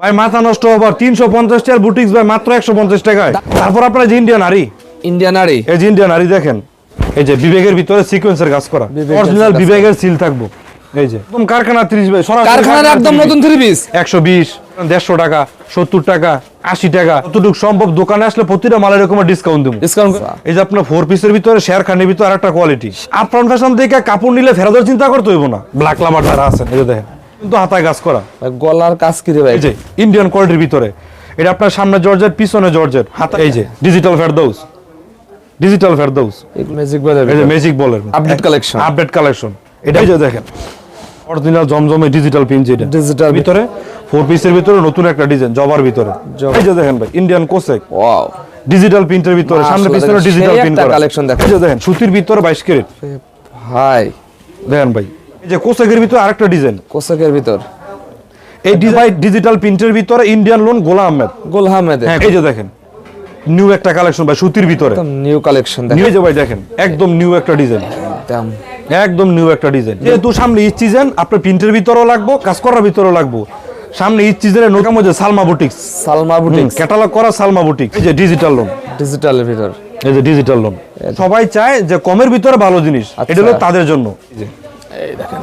ভাই মাথা নষ্ট হবার তিনশো পঞ্চাশ টাকার বুটিক্স ভাই মাত্র একশো পঞ্চাশ টাকায়। তারপর আপনার যে ইন্ডিয়ান আরি ইন্ডিয়ান আরি এই যে ইন্ডিয়ান আরি দেখেন এই যে বিবেকের ভিতরে সিকোয়েন্সের কাজ করা। অরিজিনাল বিবেকের সিল থাকব। এই যে একদম কারখানা ত্রিশ ভাই কারখানার একদম নতুন থ্রি পিস একশো বিশ দেড়শো টাকা সত্তর টাকা আশি টাকা। যতটুকু সম্ভব দোকানে আসলে প্রতিটা মালের এরকম ডিসকাউন্ট দেবো। ডিসকাউন্ট এই যে আপনার ফোর পিসের ভিতরে শেয়ার খানের ভিতরে আরেকটা কোয়ালিটি আপন ফ্যাশন থেকে কাপড় নিলে ফেরতের চিন্তা করতে হইব না। ব্ল্যাক লাভার যারা আছেন এই যে দেখেন। কিন্তু হাতায় কাজ করা। গলার কাজ কি রে ভাই? এই যে ইন্ডিয়ান কোয়ালিটির ভিতরে। এটা আপনার সামনে জর্জেট পিছনে জর্জেট হাতা এই যে digital Ferdous digital Ferdous magic বলে এই যে ম্যাজিক বলের Update collection। আপডেট কালেকশন এটাই যে দেখেন অরিজিনাল জমজমে ডিজিটাল পিন যেটা Digital। ভিতরে ফোর পিসের ভিতরে নতুন একটা ডিজাইন জবার ভিতরে। এই যে দেখেন ভাই ইন্ডিয়ান কোসেক ওয়াও ডিজিটাল প্রিন্টের ভিতরে সামনে পিছনে ডিজিটাল প্রিন্ট করা। collection দেখেন। এই যে দেখেন সুতির ভিতরে 22 ক্যারেট। ভাই। দেখেন ভাই এই যে কোসেকের ভিতরে আরেকটা ডিজাইন। কোসকের ভিতর। এই ডিজাইন ডিজিটাল প্রিন্টের ভিতরে ইন্ডিয়ান লোন গোলাম আহমেদ। গোল আহমেদ হ্যাঁ এই যে দেখেন নিউ একটা কালেকশন ভাই সুতির ভিতরে। একদম নিউ কালেকশন নিউ যে ভাই দেখেন একদম নিউ একটা ডিজাইন। একদম। একদম নিউ একটা ডিজাইন। যেহেতু সামনে ঈদ সিজন আপনার প্রিন্টের ভিতরেও লাগবো কাজ করার ভিতরেও লাগবো। সামনে ঈদ সিজনের মধ্যে Salma boutiques. Salma boutiques. Catalogue করা সালমা বুটিক্স। এই যে ডিজিটাল লোন ডিজিটালের ভিতর। এই যে ডিজিটাল লোন সবাই চায় যে কমের ভিতরে ভালো জিনিস। আচ্ছা। এটা হলো তাদের জন্য। এই যে দেখেন।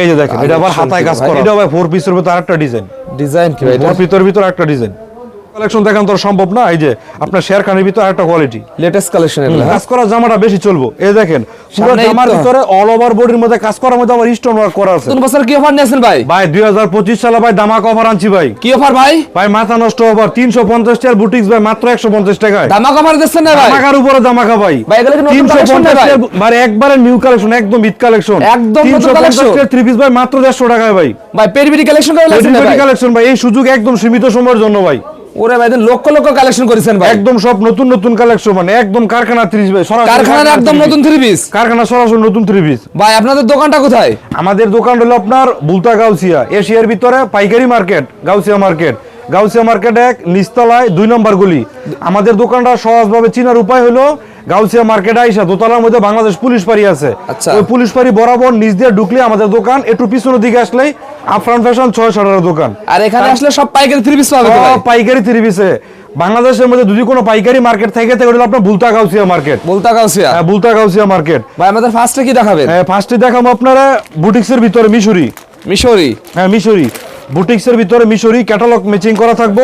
এই যে দেখেন এটা আবার হাতায় কাজ করা। এটা ভাই ফোর পিসের ভিতর আরেকটা ডিজাইন ডিজাইন কি ভাই? ফোর পিসের ভিতর একটা ডিজাইন কালেকশন দেখান তো সম্ভব না। এই যে আপনার শেয়ার খানের ভিতরে আরেকটা কোয়ালিটি লেটেস্ট কালেকশন এগুলো হ্যাঁ? কাজ করা জামাটা বেশি চলবো। এই দেখেন পুরো জামার ভিতরে অল ওভার বডির মধ্যে কাজ করার মধ্যে আবার স্টোন ওয়ার্ক করা আছে। নতুন বছর কি অফার নিয়েছেন ভাই? ভাই দুই হাজার পঁচিশ সালে ভাই দামাক অফার আনছি ভাই। কি অফার ভাই? ভাই মাথা নষ্ট তিনশো পঞ্চাশ টাকার বুটিক্স ভাই মাত্র একশো পঞ্চাশ টাকায়। দামাক অফার দিচ্ছেন না ভাই? দামাকার উপরে দামাকা ভাই। ভাই, এগুলো কি নতুন collection ভাই? মানে একবারে নিউ কালেকশন একদম ঈদ কালেকশন একদম নতুন। টাকার থ্রি পিস ভাই মাত্র দেড়শো টাকায় ভাই। ভাই পেরিবিডি কালেকশন করে লাগছেন ভাই? কালেকশন ভাই এই সুযোগ একদম সীমিত সময়ের জন্য ভাই। ওরে ভাই লক্ষ লক্ষ কালেকশন করেছেন ভাই। একদম সব নতুন নতুন কালেকশন মানে একদম কারখানা কারখানা একদম নতুন থ্রি পিস কারখানা সরাসরি নতুন থ্রি পিস ভাই আপনাদের দোকানটা কোথায়? আমাদের দোকান হলো আপনার বুলতা গাউসিয়া এশিয়ার ভিতরে পাইকারি market Gausia market Gausia market এক নিচতলায় দুই নম্বর গলি। আমাদের দোকানটা সহজভাবে চিনার উপায় হলো গাউসিয়া মার্কেট আইসা দোতলার মধ্যে বাংলাদেশ পুলিশ পাড়ি আছে। আচ্ছা। ওই পুলিশ পাড়ি বরাবর নিচ দিয়ে ঢুকলে আমাদের দোকান একটু পিছনের দিকে আসলেই আফরান ফ্যাশন ছয় সাটার দোকান। আর এখানে আসলে সব পাইকারি থ্রি পিস পাবে সব পাইকারি থ্রি পিসে বাংলাদেশের মধ্যে যদি কোনো পাইকারি মার্কেট থাকে তাহলে আপনার বুলতা গাউসিয়া মার্কেট বলতা কাউসিয়া হ্যাঁ বুলতা গাউসিয়া মার্কেট ভাই আমাদের ফার্স্টে কি দেখাবেন? হ্যাঁ ফার্স্টে দেখাবো আপনারা বুটিক্সের ভিতরে মিশরি। মিশরি? হ্যাঁ মিশরি। বুটিক্সের ভিতরে মিশরি ক্যাটালগ ম্যাচিং করা থাকব।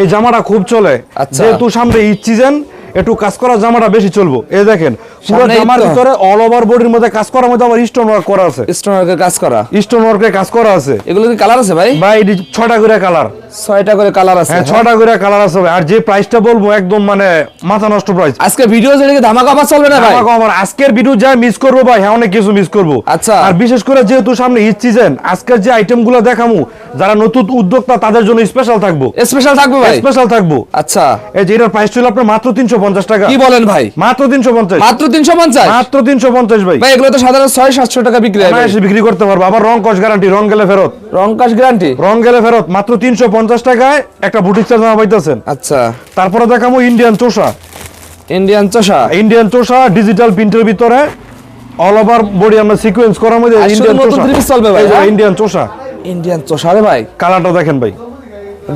এই জামাটা খুব চলে। আচ্ছা। যেহেতু সামনে ঈদ সিজন একটু কাজ করা জামাটা বেশি চলবো। এই দেখেন পুরো জামার ভিতরে অল ওভার বডির মধ্যে কাজ করার মধ্যে আবার স্টোন ওয়ার্ক করা আছে। স্টোনারকে কাজ করা? স্টোন ওয়ার্কের কাজ করা আছে। এগুলো কি কালার আছে ভাই? বা এটি ছটা করে কালার ছয়টা করে কালার আছে হ্যাঁ ছটা করে কালার আছে ভাই। আর যে প্রাইসটা বলব একদম মানে মাথা নষ্ট প্রাইস আজকে ভিডিও যেদিকে ধামাকা অফার চলবে না ভাই? আমাকে আমার আজকের ভিডিও যা মিস করব ভাই হ্যাঁ অনেক কিছু মিস করব। আচ্ছা। আর বিশেষ করে যেহেতু সামনে ঈদ সিজন আজকের যে আইটেমগুলো দেখামু যারা নতুন উদ্যোক্তা তাদের জন্য স্পেশাল থাকব। স্পেশাল থাকবে ভাই? স্পেশাল থাকব। আচ্ছা। এই যে এটার প্রাইস ছিল আপনার মাত্র তিনশো পঞ্চাশ টাকা। কি বলেন ভাই? মাত্র তিনশো পঞ্চাশ। মাত্র তিনশো পঞ্চাশ? মাত্র তিনশো পঞ্চাশ ভাই। ভাই এগুলো তো সাধারণ ছয় সাতশো টাকা বিক্রি হয়। বিক্রি করতে পারব। আবার রং কস গ্যারান্টি রং গেলে ফেরত। রং কাশ গ্যারান্টি রং গেলে ফেরত। মাত্র তিনশো পঞ্চাশ টাকায় একটা জামা পাইতেছেন। আচ্ছা। তারপরে দেখাবো ইন্ডিয়ান চোষা। ইন্ডিয়ান চষা? ইন্ডিয়ান চোষা ডিজিটাল প্রিন্টের ভিতরে অল ওভার বডি আমরা সিকোয়েন্স করার মধ্যে ইন্ডিয়ান চোষা। চলবে ভাই? ইন্ডিয়ান চোষা। ইন্ডিয়ান চষা রে ভাই। কালারটা দেখেন ভাই।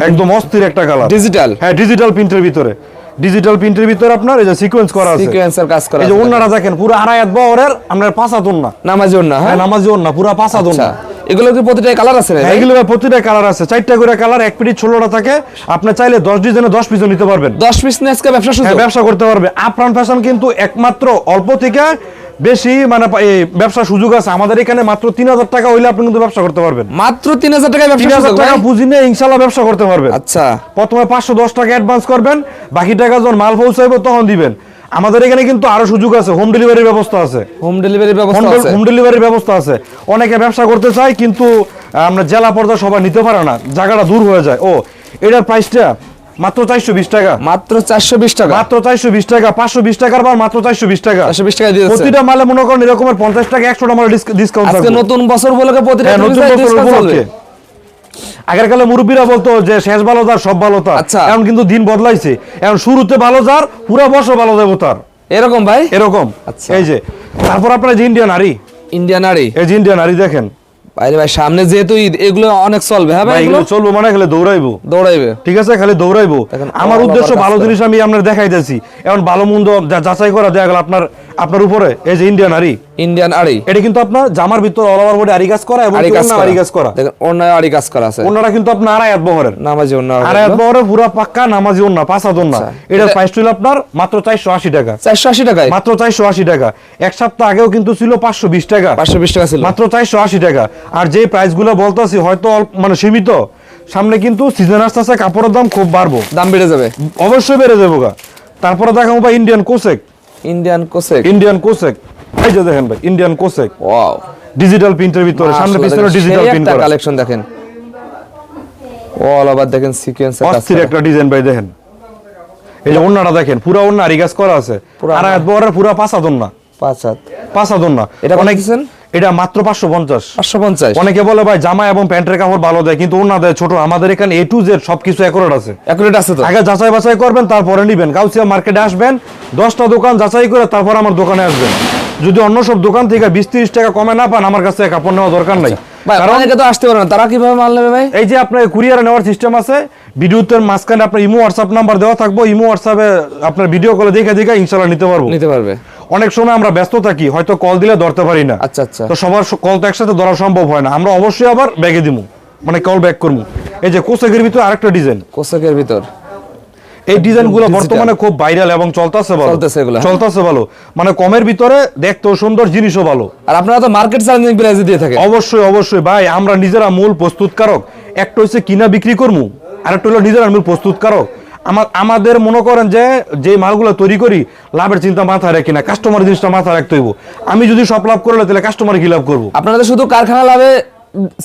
একদম অস্থির একটা কালার ডিজিটাল হ্যাঁ ডিজিটাল প্রিন্টের ভিতরে। ডিজিটাল প্রিন্টের ভিতরে আপনার এই যে সিকোয়েন্স করা আছে। সিকোয়েন্সের কাজ করা এই যে। ওন্নাটা দেখেন পুরো আড়াই হাত বহরের আপনার পাঁচ হাত ওন্না নামাজি ওন্না হ্যাঁ? নামাজ নামাজি ওন্না পুরো পাঁচাত আচ্ছা। ওন্না এগুলো কি প্রতিটা কালার আছে হ্যাঁ, এগুলো প্রতিটা কালার আছে। চারটা করে কালার এক পিটি ষোলোটা থাকে। আপনি চাইলে দশ ডিজাইনে দশ পিসও নিতে পারবেন। দশ পিস নিয়ে আজকে ব্যবসা শুরু হ্যাঁ ব্যবসা করতে পারবে। আপ্রাণ ফ্যাশন কিন্তু একমাত্র অল্প থেকে বেশি মানে ব্যবসার সুযোগ আছে। আমাদের এখানে মাত্র তিন হাজার টাকা হইলে আপনি কিন্তু ব্যবসা করতে পারবেন। মাত্র তিন হাজার টাকায় তিন ব্যবসা হাজার টাকা? পুঁজি নিয়ে ইনশাল্লাহ ব্যবসা করতে পারবেন। আচ্ছা। প্রথমে পাঁচশো দশ টাকা অ্যাডভান্স করবেন। বাকি টাকা যখন মাল পৌঁছাইবো তখন দিবেন। আমাদের এখানে কিন্তু আরও সুযোগ আছে হোম ডেলিভারির ব্যবস্থা আছে। হোম ডেলিভারি ব্যবস্থা আছে। হোম ডেলিভারির ব্যবস্থা আছে। অনেকে ব্যবসা করতে চায় কিন্তু আমরা জেলা পর্দা সবাই নিতে পারে না জায়গাটা দূর হয়ে যায়। ও এটার প্রাইসটা মাত্র চারশো বিশ টাকা। মাত্র চারশো বিশ টাকা। মাত্র চারশো বিশ টাকা পাঁচশো বিশ টাকার বার মাত্র চারশো বিশ টাকা। চারশো বিশ টাকা দিয়ে প্রতিটা মালে মনে করেন এরকমের পঞ্চাশ টাকা একশো টাকা ডিসকাউন্ট নতুন বছর বলে প্রতিটা হ্যাঁ, নতুন বছর উপলক্ষে। আগের কালে মুরব্বীরা বলতো যে শেষ ভালো তার সব ভালো তার। আচ্ছা। এখন কিন্তু দিন বদলাইছে। এখন শুরুতে ভালো যার পুরা বছর ভালো যাব তার। এরকম ভাই? এরকম। আচ্ছা। এই যে তারপর আপনার যে ইন্ডিয়ান আরি ইন্ডিয়ান আরি এই যে ইন্ডিয়ান আরি দেখেন। বাইরে ভাই সামনে যেহেতু ঈদ এগুলো অনেক চলবে হ্যাঁ ভাই এগুলো? চলবো মানে খালি দৌড়াইবো। দৌড়াইবে। ঠিক আছে খালি দৌড়াইবো। আমার উদ্দেশ্য ভালো জিনিস আমি আপনার দেখাইতেছি। এখন ভালো মন্দ যাচাই করা দেয়া গেল আপনার আপনার উপরে। এই যে ইন্ডিয়ান আরি ইন্ডিয়ান আড়ি। এটা কিন্তু আপনার জামার ভিতর অল ওভার বডি আরি কাজ করা এবং আড়ি কাজ করা। দেখেন অন্য আড়ি কাজ করা আছে। কিন্তু আপনার আড়াই হাত বহরের। নামাজি অন্য আড়াই হাত বহরের পুরা পাক্কা নামাজি ওন্না পাঁচ হাত ওন্না আচ্ছা। এটার প্রাইস ছিল আপনার মাত্র চারশো আশি টাকা। চারশো আশি টাকায়? মাত্র চারশো আশি টাকা। এক সপ্তাহ আগেও কিন্তু ছিল পাঁচশো বিশ টাকা। পাঁচশো বিশ টাকা ছিল। মাত্র চারশো আশি টাকা। আর যে প্রাইসগুলো বলতেছি হয়তো মানে সীমিত। সামনে কিন্তু সিজন আসতেছে কাপড়ের দাম খুব বাড়বো। দাম বেড়ে যাবে। অবশ্যই বেড়ে যাব গা। তারপরে দেখাবো ভাই ইন্ডিয়ান কোসেক ইন্ডিয়ান কোসেক ইন্ডিয়ান কোসেক এই যে দেখেন ভাই ইন্ডিয়ান কোসেক ওয়াও ডিজিটাল প্রিন্টের ভিতরে সামনে পিছনে ডিজিটাল প্রিন্ট করা কালেকশন দেখেন। অল ওভার দেখেন সিকোয়েন্স অস্থির একটা ডিজাইন ভাই দেখেন। এই যে ওন্নাটা দেখেন পুরা ওন্না করা আছে। আর এক বহরের পুরা পাঁচ ওন্না পাঁচ ওন্না এটা অনেক দিছেন? এটা মাত্র পাঁচশো পঞ্চাশ। পাঁচশো পঞ্চাশ। অনেকে বলে ভাই জামা এবং প্যান্টের কাপড় ভালো দেয় কিন্তু ওন্না দেয় ছোট। আমাদের এখানে এ টু জেড সবকিছু একরেট আছে। অ্যাকুরেট আছে তো? আগে যাচাই বাছাই করবেন তারপরে নিবেন। গাউসিয়া মার্কেটে আসবেন দশটা দোকান যাচাই করে তারপর আমার দোকানে আসবেন। যদি অন্য সব দোকান থেকে বিশ তিরিশ টাকা কমে না পান আমার কাছে কাপড় নেওয়া দরকার নাই। অনেকে তো আসতে পারে না। তারা কীভাবে মাল নেবে ভাই? এই যে আপনার কুরিয়ারে নেওয়ার সিস্টেম আছে ভিডিওতে মাঝখানে আপনার ইমো হোয়াটসঅ্যাপ নাম্বার দেওয়া থাকব ইমো হোয়াটসঅ্যাপে আপনার ভিডিও কলে দেখে দেখে ইনশাল্লাহ নিতে পারব। নিতে পারবে। অনেক সময় আমরা ব্যস্ত থাকি হয়তো কল দিলে ধরতে পারি না। আচ্ছা আচ্ছা। তো সবার কল তো একসাথে ধরা সম্ভব হয় না। আমরা অবশ্যই আবার ব্যাগে দিব মানে কল ব্যাক করব এই যে কোসেকের ভিতরে আরেকটা ডিজাইন কোসেকের ভিতর। এই ডিজাইনগুলো বর্তমানে খুব ভাইরাল এবং চলতেছে ভালো। চলতেছে এগুলো। চলতেছে ভালো। মানে কমের ভিতরে দেখতেও সুন্দর জিনিসও ভালো। আর আপনারা তো মার্কেট চ্যালেঞ্জিং প্রাইসে দিয়ে থাকে অবশ্যই অবশ্যই। ভাই আমরা নিজেরা মূল প্রস্তুতকারক। একটা হচ্ছে কিনা বিক্রি করমু আর একটা হলো নিজেরা মূল প্রস্তুতকারক। আমার আমাদের মনে করেন যে যে মালগুলো তৈরি করি লাভের চিন্তা মাথায় রাখি না কাস্টমার জিনিসটা মাথায় রাখতে হইব। আমি যদি সব লাভ করলে তাহলে কাস্টমার কি লাভ করব? আপনারা শুধু কারখানা লাভে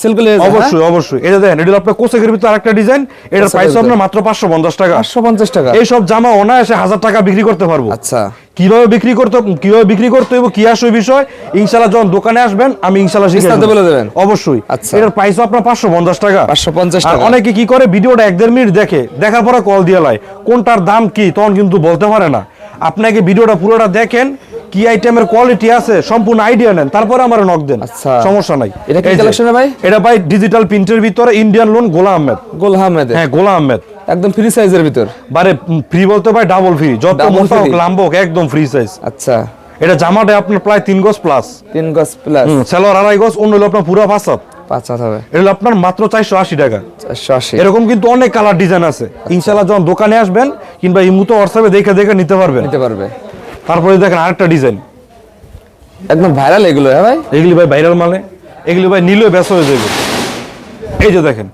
সেল করে অবশ্যই অবশ্যই। এটা দেখেন এটা আপনার কোসেকের ভিতরে আরেকটা ডিজাইন এটার প্রাইস আপনার মাত্র পাঁচশো পঞ্চাশ টাকা। পাঁচশো পঞ্চাশ টাকা। এই সব জামা অনায়াসে হাজার টাকা বিক্রি করতে পারব। আচ্ছা। কীভাবে বিক্রি করতে কীভাবে বিক্রি করতে হইব কি আসবে বিষয় ইনশাল্লাহ যখন দোকানে আসবেন আমি ইনশাল্লাহ শিখিয়ে বলে দেবেন। অবশ্যই। আচ্ছা। এটার প্রাইস আপনার পাঁচশো পঞ্চাশ টাকা। 550 টাকা। অনেকে কি করে ভিডিওটা এক দেড় মিনিট দেখে দেখার পরে কল দিয়ে লাই কোনটার দাম কি তখন কিন্তু বলতে পারে না। আপনাকে ভিডিওটা পুরোটা দেখেন কি আইটেমের কোয়ালিটি আছে সম্পূর্ণ আইডিয়া নেন তারপরে আমার নক দেন। আচ্ছা। সমস্যা নাই। এটা কি এ ভাই? এটা ভাই ডিজিটাল প্রিন্টের ভিতরে ইন্ডিয়ান লোন গোলা আহমেদ। গোল আহমেদের? হ্যাঁ গোলা আহমেদ। একদম ফ্রি সাইজের ভিতর? বারে ফ্রি বলতে ভাই ডাবল ফ্রি যত মোটা হোক। লাম্বা হোক একদম ফ্রি সাইজ আচ্ছা। এটা জামাটা আপনার প্রায় তিন গজ প্লাস তিন গজ প্লাস সেলোয়ার আড়াই গজ অন্য হলো আপনার পুরো পাঁচ হাত। হবে। এটা আপনার মাত্র চারশো আশি টাকা। এরকম কিন্তু অনেক কালার ডিজাইন আছে। ইনশাল্লাহ যখন দোকানে আসবেন কিংবা ইমুতো হোয়াটসঅ্যাপে দেখে দেখে নিতে পারবেন। নিতে পারবে। তারপরে দেখেন আরেকটা ডিজাইন। একদম ভাইরাল এগুলো হ্যাঁ ভাই? এগুলি ভাই ভাইরাল মানে এগুলি ভাই নিলেও ব্যস্ত হয়ে যাবে। এই যে দেখেন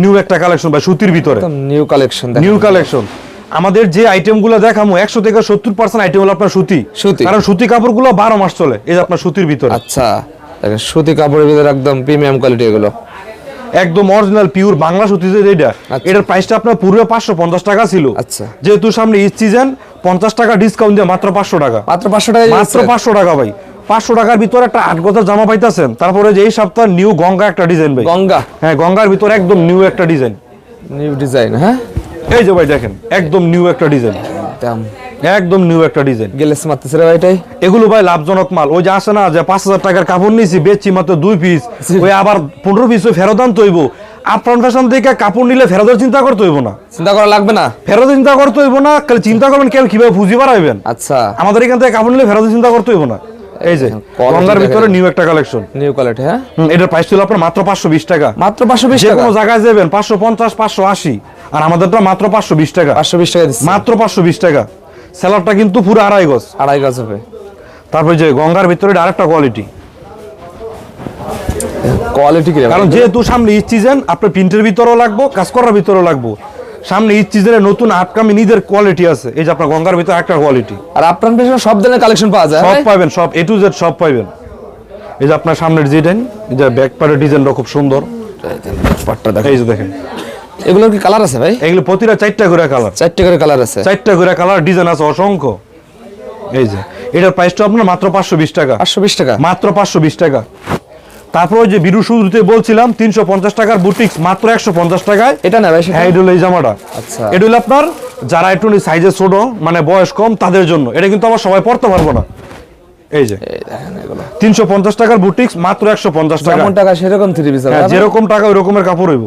নিউ একটা কালেকশন ভাই সুতির ভিতরে। নিউ কালেকশন নিউ কালেকশন আমাদের যে আইটেমগুলো দেখামো একশো থেকে সত্তর পার্সেন্ট আইটেম হলো আপনার সুতি। সুতি। কারণ সুতি কাপড়গুলো বারো মাস চলে এই যে আপনার সুতির ভিতরে। আচ্ছা দেখেন সুতি কাপড়ের ভিতরে একদম প্রিমিয়াম কোয়ালিটি এগুলো। একদম অরিজিনাল পিওর বাংলা সুতি যে এটা আচ্ছা। এটার প্রাইসটা আপনার পূর্বে পাঁচশো পঞ্চাশ টাকা ছিল। আচ্ছা। যেহেতু সামনে ঈদ সিজন পঞ্চাশ টাকা ডিসকাউন্ট দিয়ে মাত্র পাঁচশো টাকা। মাত্র পাঁচশো টাকা মাত্র পাঁচশো টাকা ভাই। পাঁচশো টাকার ভিতরে একটা আট গজার জামা পাইতেছেন। তারপরে যে এই সপ্তাহ নিউ গঙ্গা একটা ডিজাইন ভাই। গঙ্গা? হ্যাঁ গঙ্গার ভিতরে একদম নিউ একটা ডিজাইন নিউ ডিজাইন হ্যাঁ? এই যে ভাই দেখেন একদম নিউ একটা ডিজাইন দাম। একদম নিউ একটা ডিজাইন গেলেস মারতেছে রে ভাই এটাই। এগুলো ভাই লাভজনক মাল। ওই যে আসে না যে পাঁচ হাজার টাকার কাপড় নিয়েছি বেচছি মাত্র দুই পিস ওই আবার পনেরো পিস ওই ফেরত আনতে হইব। আপন ফ্যাশন থেকে কাপড় নিলে ফেরতের চিন্তা করতে হইব না। চিন্তা করা লাগবে না? ফেরত চিন্তা করতে হইব না খালি চিন্তা করবেন কেউ কীভাবে পুঁজি বাড়াইবেন। আচ্ছা। আমাদের এখান থেকে কাপড় নিলে ফেরত চিন্তা করতে হইব না। এই যে quality গঙ্গার ভিতরে নিউ একটা কালেকশন নিউ কোয়ালিটি হ্যাঁ? এটার প্রাইস ছিল আপনার মাত্র পাঁচশো বিশ টাকা। মাত্র পাঁচশো বিশ যে টাকা? কোনো জায়গায় যাবেন পাঁচশো পঞ্চাশ পাঁচশো আশি। আর আমাদেরটা মাত্র পাঁচশো বিশ টাকা। পাঁচশো বিশ টাকা দিচ্ছে। মাত্র পাঁচশো বিশ টাকা। স্যালাডটা কিন্তু পুরো আড়াই গজ। আড়াই গজ হবে। তারপরে যে গঙ্গার ভিতরে আরেকটা কোয়ালিটি কোয়ালিটি কি? কারণ যেহেতু সামনে ঈদ সিজন আপনার প্রিন্টের ভিতরেও লাগবো কাজ করার ভিতরেও লাগবো। সামনে ঈদ সিজনের নতুন আপকামি নিজের কোয়ালিটি আছে। এই যে আপনার গঙ্গার ভিতরে একটা কোয়ালিটি আর আপনার পেছনে সব ধরনের কালেকশন পাওয়া যায় সব পাবেন সব এ টু জেড সব পাবেন। এই যে আপনার সামনের ডিজাইন এই যে ব্যাক পার্টের ডিজাইনটা খুব সুন্দর। পাটটা দেখেন। এই যে দেখেন। এগুলোর কি কালার আছে ভাই? এগুলো প্রতিটা চারটা করে কালার চারটে করে কালার আছে। চারটা করে কালার ডিজাইন আছে অসংখ্য। এই যে এটার প্রাইসটা আপনার মাত্র পাঁচশো বিশ টাকা। পাঁচশো বিশ টাকা। মাত্র পাঁচশো বিশ টাকা। তারপর ওই যে বিরু শুরুতে বলছিলাম তিনশো পঞ্চাশ টাকার বুটিক্স মাত্র একশো পঞ্চাশ টাকায়। এটা না ভাই হ্যাঁ এটা হলো এই জামাটা। আচ্ছা। এটা হলো আপনার যারা একটু সাইজে ছোট মানে বয়স কম তাদের জন্য। এটা কিন্তু আবার সবাই পড়তে পারব না। এই যে। তিনশো পঞ্চাশ টাকার বুটিক্স মাত্র একশো পঞ্চাশ টাকা টাকা সেরকম থ্রি পিস হ্যাঁ যেরকম টাকা ওই রকমের কাপড় হইব।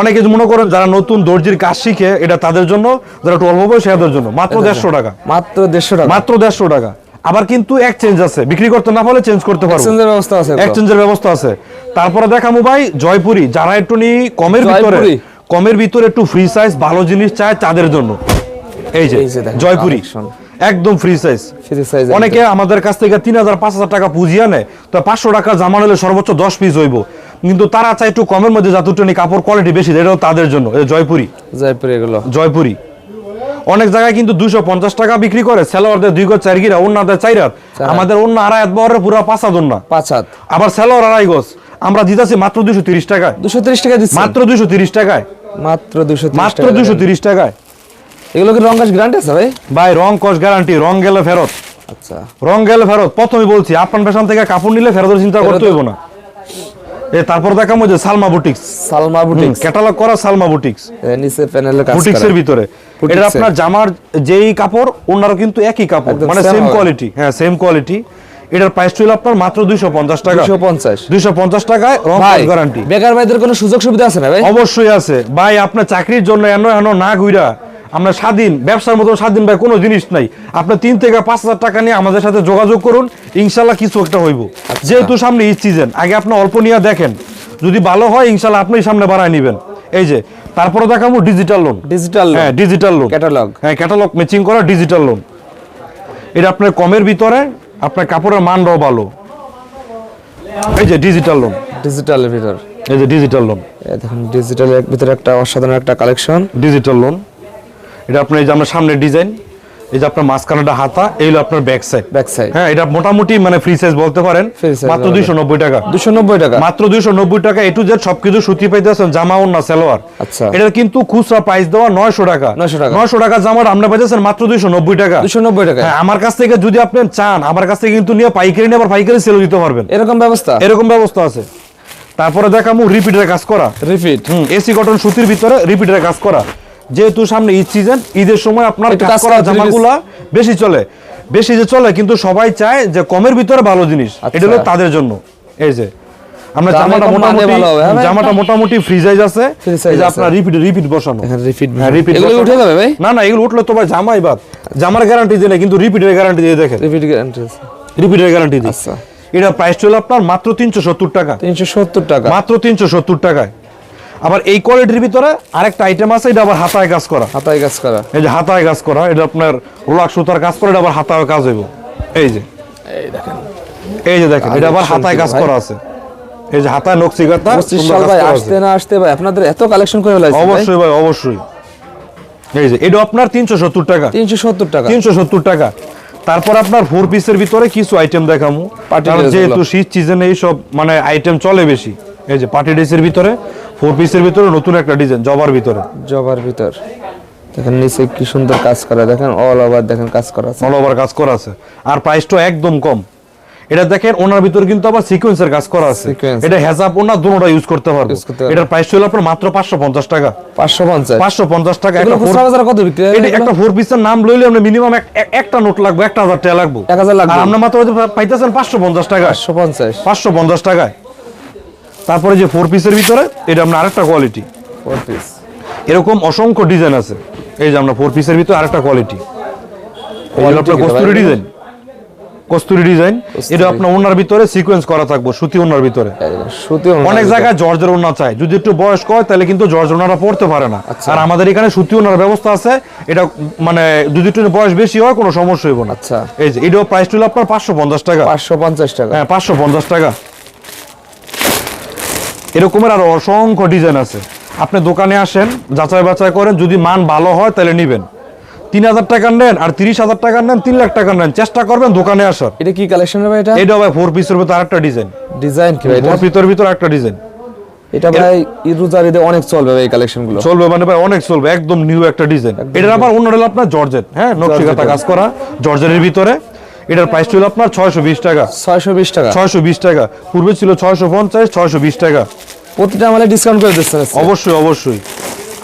অনেকে মনে করেন যারা নতুন দর্জির কাজ শিখে এটা তাদের জন্য যারা একটু অল্প বয়স জন্য। মাত্র দেড়শো টাকা। মাত্র দেড়শো টাকা। মাত্র দেড়শো টাকা। আবার কিন্তু এক্সচেঞ্জ আছে। বিক্রি করতে না পারলে চেঞ্জ করতে পারব। এক্সচেঞ্জের ব্যবস্থা আছে? এক্সচেঞ্জের ব্যবস্থা আছে। তারপরে দেখামু ভাই জয়পুরি। যারা একটু নি কমের ভিতরে কমের ভিতরে একটু ফ্রি সাইজ ভালো জিনিস চায় তাদের জন্য। এই যে জয়পুরি। একদম ফ্রি সাইজ অনেকে আমাদের কাছ থেকে তিন হাজার পাঁচ হাজার টাকা পুঁজি আনে তো পাঁচশো টাকা জামা নিলে সর্বোচ্চ দশ পিস হইব। কিন্তু তারা চায় একটু কমের মধ্যে যাতুটনি কাপড় কোয়ালিটি বেশি এটাও তাদের জন্য। এই জয়পুরি। জয়পুর এগুলো। জয়পুরি। অনেক জায়গায় কিন্তু দুশো পঞ্চাশ টাকা বিক্রি করে। সেলোয়ারদের দুই গজ চার গিরা অন্যদের চার হাত আমাদের অন্য আড়াই হাত বহরের পুরো পাঁচ হাত অন্য পাঁচ হাত। আবার সেলোয়ার আড়াই গজ আমরা দিতেছি মাত্র দুশো তিরিশ টাকায়। দুশো তিরিশ টাকা দিচ্ছে মাত্র দুশো তিরিশ টাকায়। মাত্র দুশো মাত্র দুশো তিরিশ টাকায়। এগুলো কি রঙ্গাস গ্রান্ট আছে ভাই? ভাই রং কস গ্যারান্টি রং গেলে ফেরত। আচ্ছা। রং গেলে ফেরত। প্রথমে বলছি আপনার পেশন থেকে কাপড় নিলে ফেরতের চিন্তা করতে হইব না। এ তারপর দেখামো যে Salma boutiques. Salma boutique catalogue করা সালমা বুটিক্স। নিচে প্যানেলের কাজ বুটিক্স এর ভিতরে। এটা আপনার জামার যেই কাপড় ওনারও কিন্তু একই কাপড়। মানে সেম কোয়ালিটি হ্যাঁ। সেম কোয়ালিটি এটার প্রাইস ছিল আপনার মাত্র দুইশো পঞ্চাশ টাকা। দুশো পঞ্চাশ। দুইশো পঞ্চাশ টাকায় রং গ্যারান্টি বেকার ভাইদের কোনো সুযোগ সুবিধা আছে না ভাই? অবশ্যই আছে। ভাই আপনার চাকরির জন্য এনো এনো না ঘুরা আমরা স্বাধীন ব্যবসার মতো স্বাধীন ভাই কোনো জিনিস নাই। আপনার তিন থেকে পাঁচ হাজার টাকা নিয়ে আমাদের সাথে যোগাযোগ করুন ইনশাল্লাহ কিছু একটা হইব। যেহেতু সামনে ঈদ সিজন আগে আপনি অল্প নিয়ে দেখেন। যদি ভালো হয় ইনশাল্লাহ আপনি সামনে বাড়ায় নেবেন। এই যে তারপরে দেখাবো ডিজিটাল লোন ডিজিটাল হ্যাঁ ডিজিটাল লোন ক্যাটালগ হ্যাঁ ক্যাটালগ ম্যাচিং করা ডিজিটাল লোন এটা আপনার কমের ভিতরে আপনার কাপড়ের মান মানটাও ভালো। এই যে ডিজিটাল লোন ডিজিটালের ভিতর। এই যে ডিজিটাল লোন এই দেখুন ডিজিটালের ভিতরে একটা অসাধারণ একটা কালেকশন ডিজিটাল লোন এটা আপনার এই যে আপনার সামনে ডিজাইন এই যে আপনার মাঝখানেটা হাতা এই হলো আপনার ব্যাক সাইড ব্যাক সাইড হ্যাঁ এটা মোটামুটি মানে ফ্রি সাইজ বলতে পারেন মাত্র বলা দুইশো নব্বই টাকা। দুশো নব্বই টাকা। মাত্র দুইশো নব্বই টাকা এটু জেড সবকিছু সুতি পাইতেছেন জামা না সালোয়ার। আচ্ছা। এটার কিন্তু খুচরা প্রাইস দেওয়া নয়শো টাকা। 900 টাকা। নয়শো টাকা জামার আমরা পাইতেছেন মাত্র দুইশো নব্বই টাকা। দুশো নব্বই টাকা। হ্যাঁ আমার কাছ থেকে যদি আপনি চান আমার কাছ থেকে কিন্তু নিয়ে পাইকারি নিয়ে আবার পাইকারি সেল দিতে পারবেন। এরকম ব্যবস্থা? এরকম ব্যবস্থা আছে। তারপরে দেখামু রিপিটের কাজ করা। রিপিট হুম এসি কটন সুতির ভিতরে রিপিটের কাজ করা। যেহেতু সামনে ঈদ সিজন ঈদের সময় আপনার কাজ করা জামাগুলা বেশি চলে। বেশি যে চলে কিন্তু সবাই চায় যে কমের ভিতরে ভালো জিনিস। আচ্ছা। এটা হলো তাদের জন্য। এই যে আমরা জামাটা মোটামুটি হ্যাঁ? জামাটা মোটামুটি ফ্রি সাইজ আছে। এই যে আপনার রিপিট রিপিট বসানো। রিপিট হ্যাঁ রিপিট এগুলো উঠে যাবে ভাই? না না এগুলো উঠলে তো ভাই জামাই বাদ। জামার গ্যারান্টি দিয়ে না কিন্তু রিপিটের গ্যারান্টি দিয়ে দেখেন। রিপিট গ্যারান্টি আছে। রিপিটের গ্যারান্টি দিয়ে। আচ্ছা। এটা প্রাইস ছিল আপনার মাত্র তিনশো সত্তর টাকা। তিনশো সত্তর টাকা। মাত্র তিনশো সত্তর টাকায়। আবার এই কোয়ালিটির ভিতরে আরেকটা আইটেম আছে এটা আবার হাতায় কাজ করা। হাতায় কাজ করা। এই যে হাতায় কাজ করা এটা আপনার রোলাক সুতার কাজ করে এটা আবার হাতায় কাজ হইব। এই যে। এই দেখেন। এই যে দেখেন এটা আবার হাতায় কাজ করা আছে। এই যে হাতায় নকশি পঁচিশ সুন্দর ভাই আসতে না আসতে ভাই আপনাদের এত কালেকশন করে ফেলাইছে অবশ্যই ভাই অবশ্যই। এই যে এটা আপনার তিনশো সত্তর টাকা। তিনশো সত্তর টাকা। তিনশো সত্তর টাকা। তারপর আপনার ফোর পিসের ভিতরে কিছু আইটেম দেখামু। কারণ যেহেতু। শীত সিজনে এই সব মানে আইটেম চলে বেশি। এই যে পার্টি ড্রেসের ভিতরে ফোর পিসের ভিতরে নতুন একটা ডিজাইন জবার ভিতরে। জবার ভিতর। দেখেন নিচে কি সুন্দর কাজ করা দেখেন অল ওভার দেখেন কাজ করা আছে। অল ওভার কাজ করা আছে। আর প্রাইসটা একদম কম। এটা দেখেন ওনার ভিতর কিন্তু আবার সিকোয়েন্সের কাজ করা আছে। এটা হেজাব ওনার দুটোটা ইউজ করতে পারব। এটার প্রাইস ছিল আপনার মাত্র পাঁচশো পঞ্চাশ টাকা। পাঁচশো পঞ্চাশ। পাঁচশো পঞ্চাশ টাকা এগুলো একটা খুচরা বাজারে কত বিক্রি এটা একটা ফোর পিসের নাম লইলে আমরা মিনিমাম একটা নোট লাগবে একটা হাজার টাকা লাগবে। 1000 লাগবে। আর আমরা মাত্র পাইতেছেন পাঁচশো পঞ্চাশ টাকা। পাঁচশো পঞ্চাশ। পাঁচশো পঞ্চাশ টাকায়। তারপরে যে ফোর পিসের ভিতরে এটা আপনার আরেকটা কোয়ালিটি ফোর পিস এরকম অসংখ্য ডিজাইন আছে। এই যে আমরা ফোর পিসের ভিতরে আরেকটা কোয়ালিটি আপনার কস্তুরি ডিজাইন কস্তুরি ডিজাইন এটা আপনার ওনার ভিতরে সিকোয়েন্স করা থাকব সুতি ওনার ভিতরে। সুতি অনেক জায়গায় জর্জের ওনা চাই। যদি একটু বয়স্ক হয় তাহলে কিন্তু জর্জ ওনারা পড়তে পারে না। আচ্ছা। আর আমাদের এখানে সুতি ওনার ব্যবস্থা আছে। এটা মানে যদি একটু বয়স বেশি হয় কোনো সমস্যা হইব না। আচ্ছা। এই যে এটাও প্রাইস ছিল আপনার পাঁচশো পঞ্চাশ টাকা। পাঁচশো পঞ্চাশ টাকা। হ্যাঁ পাঁচশো পঞ্চাশ টাকা। এরকমের আরও অসংখ্য ডিজাইন আছে। আপনি দোকানে আসেন যাচাই বাছাই করেন যদি মান ভালো হয় তাহলে নিবেন। তিন হাজার টাকার নেন আর তিরিশ হাজার টাকার নেন তিন লাখ টাকার নেন চেষ্টা করবেন দোকানে আসার। এটা কি কালেকশন ভাই এটা? এটা ভাই ফোর পিসের ভিতরে আরেকটা ডিজাইন। ডিজাইন কি ভাই ফোর পিসের ভিতরে একটা ডিজাইন। এটা ভাই ইরুজার ঈদে অনেক চলবে ভাই এই কালেকশনগুলো। চলবে মানে ভাই অনেক চলবে একদম নিউ একটা ডিজাইন। এটা আবার অন্য আপনার জর্জেট হ্যাঁ নকশিকাতা কাজ করা জর্জেটের ভিতরে। এটার প্রাইস ছিল আপনার ছয়শো বিশ টাকা। ছয়শো বিশ টাকা। ছয়শো বিশ টাকা। পূর্বে ছিল ছয়শো পঞ্চাশ ছয়শো বিশ টাকা। প্রতিটা মানে ডিসকাউন্ট করে আজকে। অবশ্যই অবশ্যই।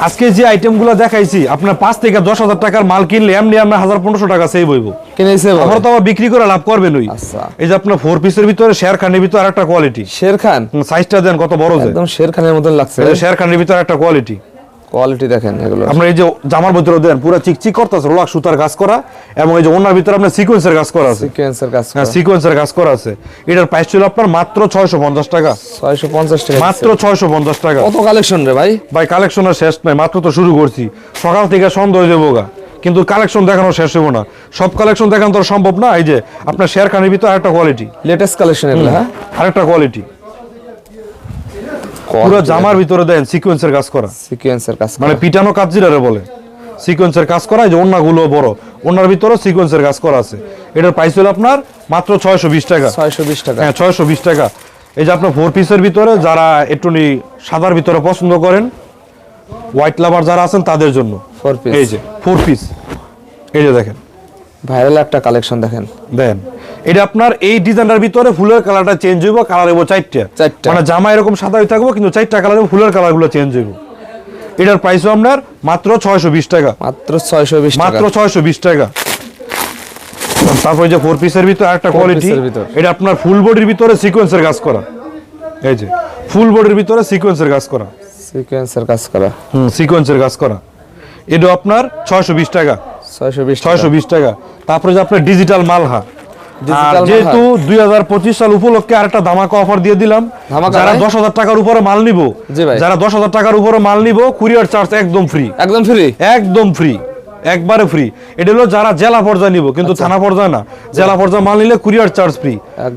আজকে যে আইটেমগুলো দেখাইছি আপনার পাঁচ থেকে দশ হাজার টাকার মাল কিনলে এমনি আমরা হাজার পনেরোশো টাকা সেভ হইব। আমরা তো আবার বিক্রি করে লাভ করবেন ওই। আচ্ছা। এই যে আপনার ফোর পিসের ভিতরে শেয়ার খানের ভিতরে আরেকটা কোয়ালিটি শের খান সাইজটা দেন কত বড় একদম শের খানের মতন লাগছে। শেয়ার খানের ভিতরে একটা কোয়ালিটি কোয়ালিটি দেখেন এগুলো। আপনার এই যে জামার ভিতরে দেন পুরো চিকচিক করতেছে রোলাক সুতার কাজ করা এবং এই যে ওনার ভিতরে আপনার সিকোয়েন্সের কাজ করা আছে। সিকোয়েন্সের কাজ হ্যাঁ সিকোয়েন্সের কাজ করা আছে। এটার প্রাইস ছিল আপনার মাত্র ছয়শো পঞ্চাশ টাকা। ছয়শো পঞ্চাশ টাকা মাত্র ছয়শো পঞ্চাশ টাকা। কত কালেকশন রে ভাই? ভাই কালেকশনের শেষ নাই মাত্র তো শুরু করছি। সকাল থেকে সন্ধ্যা হয়ে যাব গা। কিন্তু কালেকশন দেখানো শেষ হব না। সব কালেকশন দেখানো তো আর সম্ভব না। এই যে আপনার শেয়ার খানের ভিতরে আরেকটা কোয়ালিটি লেটেস্ট কালেকশন এগুলো হ্যাঁ? আরেকটা কোয়ালিটি পুরো জামার ভিতরে দেন সিকোয়েন্সের কাজ করা। সিকোয়েন্সের কাজ মানে পিটানো কাজ যেটারে বলে। সিকোয়েন্সের কাজ করা এই যে ওন্নাগুলো বড়। ওনার ভিতরে সিকোয়েন্সের কাজ করা আছে। এটার প্রাইস হলো আপনার মাত্র ছয়শো বিশ টাকা। ছয়শো বিশ টাকা। হ্যাঁ ছয়শো বিশ টাকা। এই যে আপনার ফোর পিসের ভিতরে যারা একটু সাদার ভিতরে পছন্দ করেন হোয়াইট লাভার যারা আছেন তাদের জন্য। ফোর পিস এই যে ফোর পিস এই যে দেখেন। ভাইরাল একটা কালেকশন দেখেন। দেন। এটা আপনার এই ডিজাইনটার ভিতরে ফুলের কালারটা চেঞ্জ হইব কালার হইব চারটা। মানে জামা এরকম সাদা হয়ে থাকব কিন্তু চারটা কালার ফুলের কালারগুলো চেঞ্জ হইব। এটার প্রাইসও আপনার মাত্র ছয়শো বিশ টাকা। মাত্র ছয়শো বিশ মাত্র ছয়শো বিশ টাকা। তারপর যে ফোর পিসের ভিতরে একটা কোয়ালিটি। এটা আপনার ফুল বডির ভিতরে সিকোয়েন্সের কাজ করা। এই যে ফুল বডির ভিতরে সিকোয়েন্সের কাজ করা। সিকোয়েন্সের কাজ করা। হুম সিকোয়েন্সের কাজ করা। এটা আপনার ছয়শো বিশ টাকা। ছয়শো বিশ ছয়শো বিশ টাকা। তারপরে যে আপনার ডিজিটাল মালহা। যেহেতু দুই হাজার পঁচিশ সাল উপলক্ষে আরেকটা ধামাকা অফার দিয়ে দিলাম যারা দশ হাজার টাকার উপরে মাল নিব যারা দশ হাজার টাকার উপরে মাল নিব কুরিয়ার চার্জ একদম ফ্রি একদম ফ্রি একদম ফ্রি একবারে ফ্রি এটা হলো যারা জেলা পর্যায়ে নিব কিন্তু থানা পর্যায়ে না। জেলা পর্যায়ে মাল নিলে কুরিয়ার চার্জ ফ্রি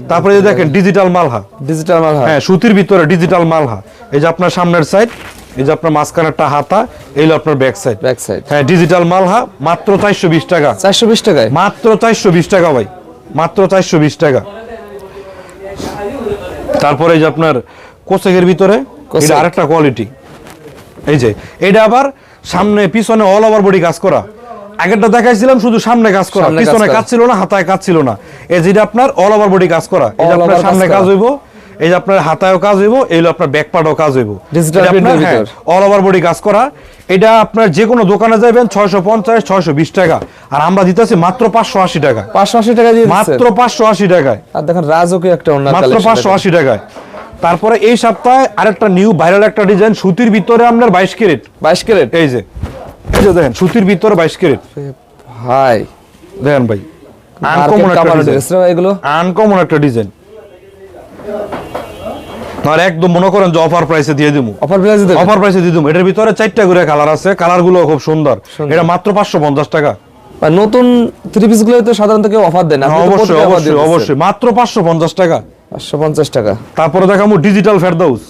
তারপরে যে দেখেন ডিজিটাল মালহা ডিজিটাল মাল হ্যাঁ। সুতির ভিতরে ডিজিটাল মালহা এই যে আপনার সামনের সাইড এই যে আপনার মাঝখানেরটা হাতা এই আপনার ব্যাক সাইড ব্যাক সাইড হ্যাঁ ডিজিটাল মালহা মাত্র চারশো বিশ টাকা। চারশো বিশ টাকায়? মাত্র চারশো বিশ টাকা ভাই। মাত্র চারশো বিশ টাকা। তারপরে যে আপনার কোসেকের ভিতরে এটা আরেকটা কোয়ালিটি এই যে এটা আবার সামনে পিছনে অল ওভার বডি কাজ করা। আগেরটা দেখাইছিলাম শুধু সামনে কাজ করা। পিছনে। কাজ ছিল না হাতায় কাজ ছিল না। এই যেটা আপনার অল ওভার বডি কাজ করা। যে আপনার সামনে কাজ হইব। এই যে আপনার হাতায়ও কাজ হইব এই হলো আপনার ব্যাক পার্টও কাজ হইব। অল ওভার বডি কাজ করা। এটা আপনার যে কোনো দোকানে যাবেন ছয়শো পঞ্চাশ ছয়শো বিশ টাকা। আর আমরা দিতেছি মাত্র পাঁচশো আশি টাকা। পাঁচশো আশি টাকা দিয়ে মাত্র পাঁচশো আশি টাকায়। আর দেখেন রাজকীয় একটা অন্য মাত্র পাঁচশো আশি টাকায়। তারপরে এই সপ্তাহে আরেকটা নিউ ভাইরাল একটা ডিজাইন সুতির ভিতরে আপনার বাইশ ক্যারেট। বাইশ ক্যারেট? এই যে এই যে দেখেন সুতির ভিতরে বাইশ ক্যারেট। ভাই। দেখেন ভাই আনকমন একটা ডিজাইন এগুলো? আনকমন একটা ডিজাইন আর একদম মনে করেন যে অফার প্রাইসে দিয়ে দিবো অফার প্রাইসে দেবেন অফার প্রাইসে দিয়ে দিবো এটার ভিতরে চারটা করে কালার আছে। কালারগুলো খুব সুন্দর। এটা মাত্র পাঁচশো পঞ্চাশ টাকা। আর নতুন থ্রি পিসগুলো তো সাধারণত কেউ অফার দেয় না। অবশ্যই অবশ্যই অবশ্যই। মাত্র পাঁচশো পঞ্চাশ টাকা। পাঁচশো পঞ্চাশ টাকা। তারপরে দেখাবো ডিজিটাল ফেরদাউস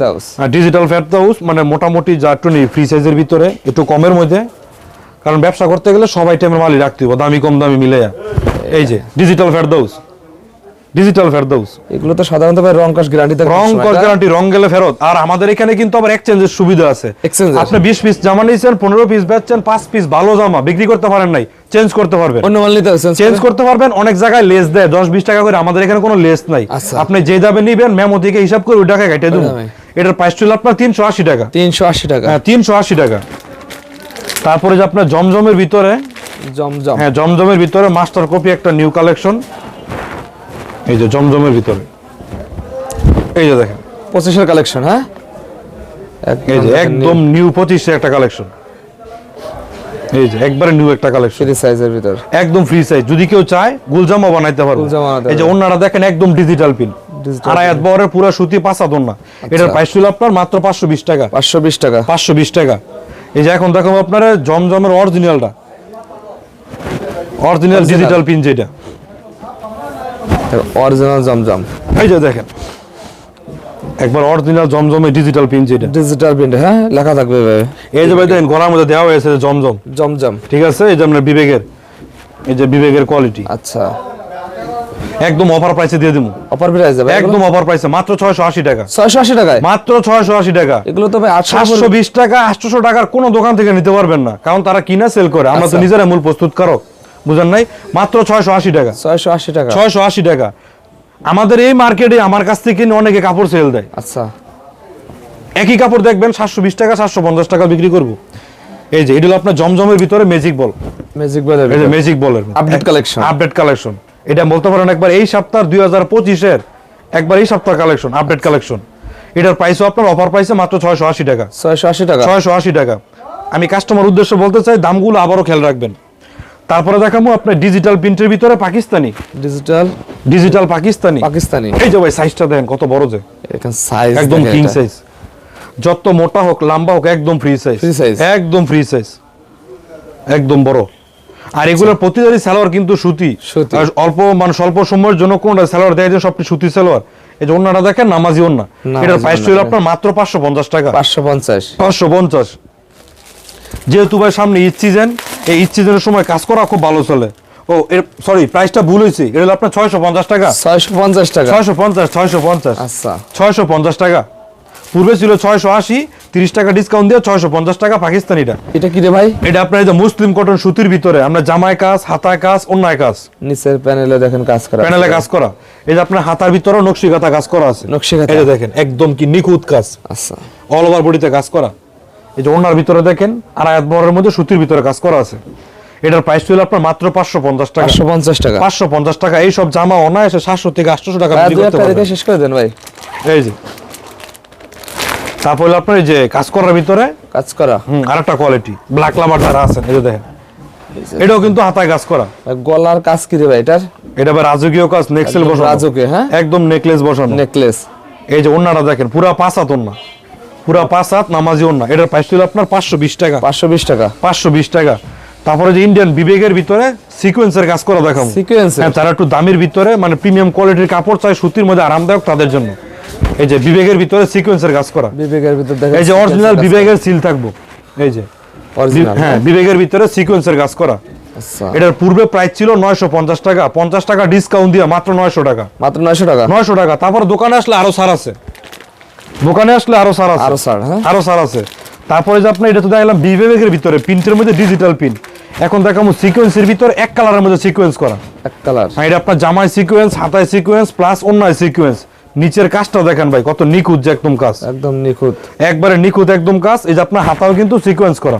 দাও আর ডিজিটাল ফেরদাউস মানে মোটামুটি যা একটু ফ্রি সাইজের ভিতরে একটু কমের মধ্যে। কারণ ব্যবসা করতে গেলে সবাই টাইমের মালই রাখতে হবে দামি কম দামি মিলে এই যে ডিজিটাল ফেরদাউস ডিজিটাল ফেরদাউস এগুলো তো সাধারণত ভাই রং কাশ গ্যারান্টি থাকে রং তাই? গ্যারান্টি রং গেলে ফেরত। আর আমাদের এখানে কিন্তু আবার এক্সচেঞ্জের সুবিধা আছে। আপনি বিশ পিস জামা নিয়েছেন পনেরো পিস বেচছেন পাঁচ পিস ভালো জামা বিক্রি করতে পারেন নাই চেঞ্জ করতে পারবেন। অন্য মাল নিতে change চেঞ্জ করতে পারবেন অনেক জায়গায় লেস দেয় দশ বিশ টাকা করে আমাদের এখানে কোনো লেস নাই। আচ্ছা। আপনি যে দামে নিবেন মেমো থেকে হিসাব করে ওই টাকায় কেটে দেবো। এটার প্রাইস ছিল আপনার তিনশো আশি টাকা। তিনশো আশি টাকা। হ্যাঁ তিনশো আশি টাকা। তারপরে যে আপনার জমজমের ভিতরে জমজম। হ্যাঁ জমজমের ভিতরে মাস্টার কপি একটা নিউ কালেকশন এই যে জমজমের ভিতরে। এই যে দেখেন পঁচিশের কালেকশন হ্যাঁ? এই যে একদম নিউ পঁচিশে একটা কালেকশন এই যে একবারে নিউ একটা কালেকশন ফ্রি সাইজের ভিতর। একদম ফ্রি সাইজ যদি কেউ চায় গুলজামা বানাইতে পারবে। এই যে। অন্যরা দেখেন একদম ডিজিটাল পিন আড়াই হাত বহরের পুরো সুতি পাঁচা দন্না এটার প্রাইস ছিল আপনার মাত্র পাঁচশো বিশ টাকা। পাঁচশো বিশ টাকা। পাঁচশো বিশ টাকা। এই যে এখন দেখো আপনার জমজমের অরিজিনালটা অরিজিনাল ডিজিটাল পিন যেটা। অরিজিনাল জমজম। এই যে দেখেন একবার অরিজিনাল জমজমে ডিজিটাল পিন যেটা। ডিজিটাল প্রিন্ট হ্যাঁ লেখা থাকবে ভাই এই যে ভাই দেখেন গলার মধ্যে দেওয়া হয়েছে জমজম। জমজম। ঠিক আছে? এই যে আপনার বিবেকের এই যে বিবেকের কোয়ালিটি আচ্ছা। একদম অফার প্রাইসে দিয়ে দিব অফার প্রাইস যাবে একদম অফার প্রাইসে মাত্র ছয়শো আশি টাকা। ছয়শো আশি টাকায়? মাত্র ছয়শো আশি টাকা। এগুলো তো ভাই আটশো সাতশো বিশ টাকা আটশোশো টাকার কোনো দোকান থেকে নিতে পারবেন না। কারণ তারা কিনা সেল করে। আমরা তো আচ্ছা। নিজেরা মূল প্রস্তুত কারক বুঝেন নাই? মাত্র ছয়শো আশি টাকা। ছয়শো আশি টাকা। ছয়শো আশি টাকা। আমাদের এই মার্কেটে আমার কাছ থেকে অনেকে কাপড় সেল দেয়। আচ্ছা। একই কাপড় দেখবেন সাতশো বিশ টাকা সাতশো পঞ্চাশ টাকা বিক্রি করব। এই যে এটা হলো আপনার জমজমের ভিতরে ম্যাজিক বল ম্যাজিক বলে এই যে ম্যাজিক বলের Update collection। আপডেট কালেকশন এটা বলতে পারেন একবার এই সপ্তাহ দুই হাজার পঁচিশের একবার এই সপ্তাহ কালেকশন আপডেট কালেকশন এটার প্রাইসও আপনার অফার প্রাইসে মাত্র ছয়শো আশি টাকা। ছয়শো আশি টাকা। ছয়শো আশি টাকা। আমি কাস্টমার উদ্দেশ্য বলতে চাই দামগুলো আবারও খেয়াল রাখবেন। তারপরে দেখাবো আপনার ডিজিটাল প্রিন্টের ভিতরে Pakistani. Digital digital Pakistani. Pakistani. এই যে ভাই সাইজটা দেখেন কত বড় যে। এখানে সাইজ একদম কিং সাইজ যত মোটা হোক লম্বা হোক একদম ফ্রি সাইজ Free size। একদম ফ্রি সাইজ একদম বড়। আর এগুলোর প্রতিদারি সালোয়ার কিন্তু সুতি। অল্প মানে স্বল্প সময়ের জন্য কোনটা সালোয়ার দেয় যে সবটি সুতি সালোয়ার? এই যে অন্যটা দেখেন নামাজি অন্য এটার প্রাইস ছিল। আপনার মাত্র পাঁচশো পঞ্চাশ টাকা। পাঁচশো পঞ্চাশ। পাঁচশো পঞ্চাশ। যেহেতু ভাই সামনে ঈদ সিজন এই সিজনের সময় কাজ করা খুব ভালো চলে। ও এর সরি প্রাইসটা ভুল হয়েছে এটা হলো আপনার ছয়শো পঞ্চাশ টাকা। ছয়শো পঞ্চাশ টাকা। ছয়শো পঞ্চাশ ছয়শো পঞ্চাশ। আচ্ছা। ছয়শো পঞ্চাশ টাকা। পূর্বে ছিল ছয়শো আশি তিরিশ টাকা ডিসকাউন্ট দিয়ে ছয়শো পঞ্চাশ টাকা পাকিস্তানিটা। এটা কি রে ভাই? এটা আপনার এই যে মুসলিম কটন সুতির ভিতরে। আমরা জামায় কাজ হাতায় কাজ অন্যায় কাজ। নিচের প্যানেলে দেখেন কাজ করা। প্যানেলে কাজ করা। এই যে আপনার হাতার ভিতরে নকশি কাঁথা কাজ করা আছে। নকশিকাঁথা। এই যে দেখেন একদম কি নিখুঁত কাজ। আচ্ছা। অল ওভার বডিতে কাজ করা। এই যে ওনার ভিতরে দেখেন আর আয়াত বরের মধ্যে সুতির ভিতরে কাজ করা আছে। এটার প্রাইস ছিল আপনার মাত্র পাঁচশো পঞ্চাশ টাকা। পাঁচশো পঞ্চাশ টাকা। পাঁচশো পঞ্চাশ টাকা এই সব জামা অনায়াসে সাতশো থেকে আটশো টাকা একটা শেষ করে দেন ভাই। এই যে। তারপর আপনার এই যে কাজ করার ভিতরে কাজ করা। হুম আরেকটা কোয়ালিটি ব্ল্যাক লাভার যারা আছেন এই যে দেখেন। এটাও কিন্তু হাতায় কাজ করা। গলার কাজ কি রে ভাই এটার? এটা আবার রাজকীয় কাজ নেক্সেল বসানো। রাজকীয়, হ্যাঁ? একদম নেকলেস বসানো। নেকলেস এই যে ওন্নাটা দেখেন পুরা পাঁচ হাত ওন্না পুরা পাঁচ হাত নামাজি ওন্না এটার প্রাইস ছিল আপনার পাঁচশো বিশ টাকা। পাঁচশো বিশ টাকা। পাঁচশো বিশ টাকা। তারপরে যে ইন্ডিয়ান বিবেকের ভিতরে সিকোয়েন্সের কাজ করা দেখাবো। Sequence-এর? হ্যাঁ তারা একটু দামের ভিতরে মানে প্রিমিয়াম কোয়ালিটির কাপড় চাই সুতির মধ্যে আরামদায়ক তাদের জন্য। এই যে বিবেকের ভিতরে সিকোয়েন্সের কাজ করা। বিবেকের ভিতর এই যে অরিজিনাল বিবেকের সিল থাকব। এই যে। অরিজিনাল হ্যাঁ বিবেকের ভিতরে সিকোয়েন্সের কাজ করা। আচ্ছা। এটার পূর্বে প্রাইস ছিল নয়শো পঞ্চাশ টাকা। পঞ্চাশ টাকা ডিসকাউন্ট দিয়ে মাত্র নয়শো টাকা। মাত্র নয়শো টাকা? নয়শো টাকা। তারপর দোকানে আসলে আরও ছাড় আছে। দোকানে আসলে আরও ছাড় আছে। আরও ছাড়, হ্যাঁ? আরও ছাড় আছে। তারপরে যে আপনার এটা তো দেখলাম বিবেকের ভিতরে প্রিন্টের মধ্যে ডিজিটাল প্রিন্ট এখন দেখাবো সিকোয়েন্সের ভিতরে এক কালারের মধ্যে সিকোয়েন্স করা। এক কালার আর এটা আপনার জামায় সিকোয়েন্স হাতায় সিকোয়েন্স প্লাস অন্যায় সিকোয়েন্স নিচের কাজটা দেখেন ভাই কত নিখুঁত যে একদম কাজ। একদম নিখুঁত। একবারে নিখুঁত একদম কাজ এই যে আপনার হাতাও কিন্তু সিকোয়েন্স করা।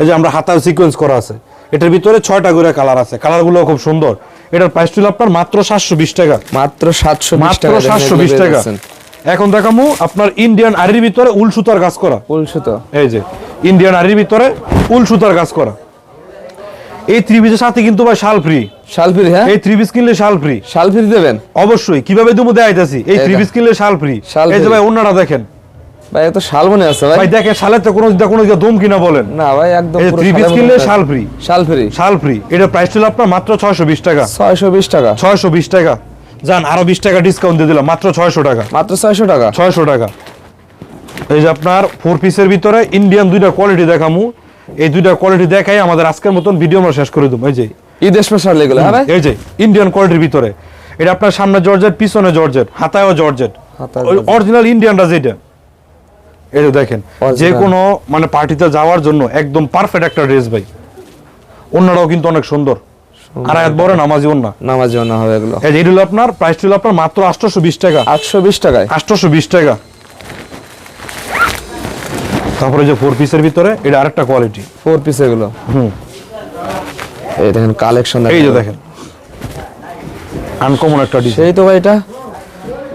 এই যে আমরা হাতাও সিকোয়েন্স করা আছে। এটার ভিতরে ছয়টা করে কালার আছে। কালারগুলো খুব সুন্দর। এটার প্রাইস ছিল আপনার মাত্র সাতশো বিশ টাকা। মাত্র সাতশো বিশ মাত্র সাতশো বিশ টাকা। এখন দেখামু আপনার ইন্ডিয়ান আরির ভিতরে উল সুতার কাজ করা। উলসু তো এই যে ইন্ডিয়ান আরির ভিতরে উল সুতার কাজ করা। এই পিসের সাথে কিন্তু ভাই শাল ফ্রি শালফির হ্যাঁ? এই পিস কিনলে শাল ফ্রি শালফির দেবেন? অবশ্যই কীভাবে তুমি দেখাইতেছি। এই থ্রি কিনলে শাল ফ্রি শাল এই যে ভাই অন্যটা দেখেন। ভাই এত শাল মনে আছে ভাই। ভাই দেখেন শালের তো কোনো কোনো দম কিনা বলেন। না ভাই একদম এই পুরো থ্রি পিস শালের কিনলে শাল ফ্রি শালফিরি শাল ফ্রি এটা প্রাইস ছিল আপনার মাত্র ছয়শো বিশ টাকা। ছয়শো বিশ টাকা। ছয়শো বিশ টাকা। যান আরও বিশ টাকা ডিসকাউন্ট দিয়ে দিলাম মাত্র ছয়শো টাকা। মাত্র ছয়শো টাকা? ছয়শো টাকা। এই যে আপনার ফোর পিসের ভিতরে ইন্ডিয়ান দুইটা কোয়ালিটি দেখামু। এই দুইটা কোয়ালিটি দেখাই আমাদের আজকের মতন ভিডিও আমরা শেষ করে দেবো। এই যে। ঈদ স্পেশাল এগুলো হ্যাঁ এই যে ইন্ডিয়ান কোয়ালিটির ভিতরে। এটা আপনার সামনে জর্জেট পিছনে জর্জেট হাতায়ও জর্জেট। অরিজিনাল ইন্ডিয়ানটা যেটা। এই যে দেখেন। যে কোনো মানে পার্টিতে যাওয়ার জন্য একদম পারফেক্ট একটা ড্রেস ভাই। অন্যরাও কিন্তু অনেক সুন্দর। আর এত বড় নামাজি না নামাজ না হবে এগুলো। এই যে হলো আপনার প্রাইস হলো আপনার মাত্র আটশোশো বিশ টাকা। আটশো বিশ টাকায়। আটশোশো বিশ টাকা। তারপরে যে ফোর পিসের ভিতরে এটা আরেকটা কোয়ালিটি ফোর পিস এগুলো। হুম। এই দেখেন কালেকশন এই যে দেখেন। আনকমন একটা ডিজাইন সেই তো ভাই এটা।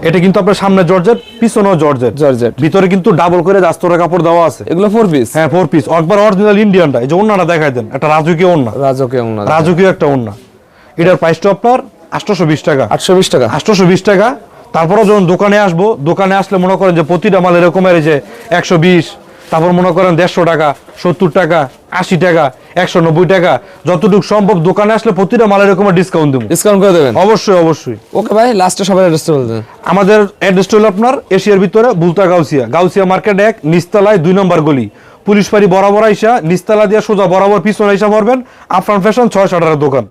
এটা কিন্তু আপনার সামনে জর্জেট পিছনেও জর্জেট। জর্জেট। ভিতরে কিন্তু ডাবল করে দাস্তরা কাপড় দেওয়া আছে। এগুলো ফোর পিস হ্যাঁ ফোর পিস একবার অরিজিনাল ইন্ডিয়ানটা এই যে ওন্নাটা দেখাই দেন একটা রাজকীয় ওন্না। রাজকীয় ওন্না রাজকীয় একটা ওন্না। এটার প্রাইসটা আপনার আটশোশো বিশ টাকা। আটশো বিশ টাকা? আটশোশো বিশ টাকা। তারপরেও যখন দোকানে আসব দোকানে আসলে মনে করেন যে প্রতিটা মাল এরকমের এই যে একশো বিশ তারপর মনে করেন দেড়শো টাকা সত্তর টাকা আশি টাকা একশো নব্বই টাকা যতটুকু সম্ভব দোকানে আসলে প্রতিটা মালের এরকমের ডিসকাউন্ট দেবো। ডিসকাউন্ট করে দেবেন? অবশ্যই অবশ্যই। ওকে ভাই লাস্টে সবাই অ্যাড্রেসটা বলতেন আমাদের অ্যাড্রেসটা হলো আপনার এশিয়ার ভিতরে বুলতা গাউসিয়া। গাউসিয়া মার্কেট এক নিস্তালায় দুই নম্বর গলি। পুলিশ বাড়ি বরাবর আইসা নিস্তালা দিয়ে সোজা বরাবর পিছনে আইসা পড়বেন আফরান ফ্যাশন ছয় শাটারের দোকান।